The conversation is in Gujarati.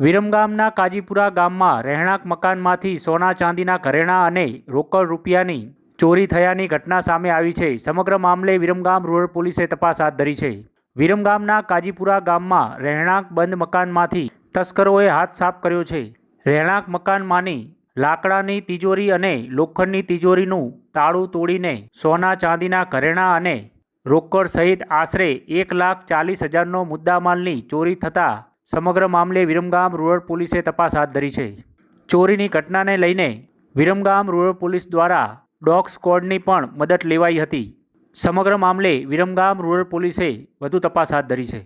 વિરમગામના કાજીપુરા ગામમાં રહેણાંક મકાનમાંથી સોના ચાંદીના ઘરેણાં અને રોકડ રૂપિયાની ચોરી થયાની ઘટના સામે આવી છે. સમગ્ર મામલે વિરમગામ રૂરલ પોલીસે તપાસ હાથ ધરી છે. વિરમગામના કાજીપુરા ગામમાં રહેણાંક બંધ મકાનમાંથી તસ્કરોએ હાથ સાફ કર્યો છે. રહેણાંક મકાનમાંની લાકડાની તિજોરી અને લોખંડની તિજોરીનું તાળું તોડીને સોના ચાંદીના ઘરેણાં અને રોકડ સહિત આશરે એક લાખ ચાલીસ હજારનો મુદ્દામાલની ચોરી થતાં સમગ્ર મામલે વિરમગામ રૂરલ પોલીસે તપાસ હાથ ધરી છે. ચોરીની ઘટનાને લઈને વિરમગામ રૂરલ પોલીસ દ્વારા ડોગ સ્ક્વોડની પણ મદદ લેવાઈ હતી. સમગ્ર મામલે વિરમગામ રૂરલ પોલીસે વધુ તપાસ હાથ ધરી છે.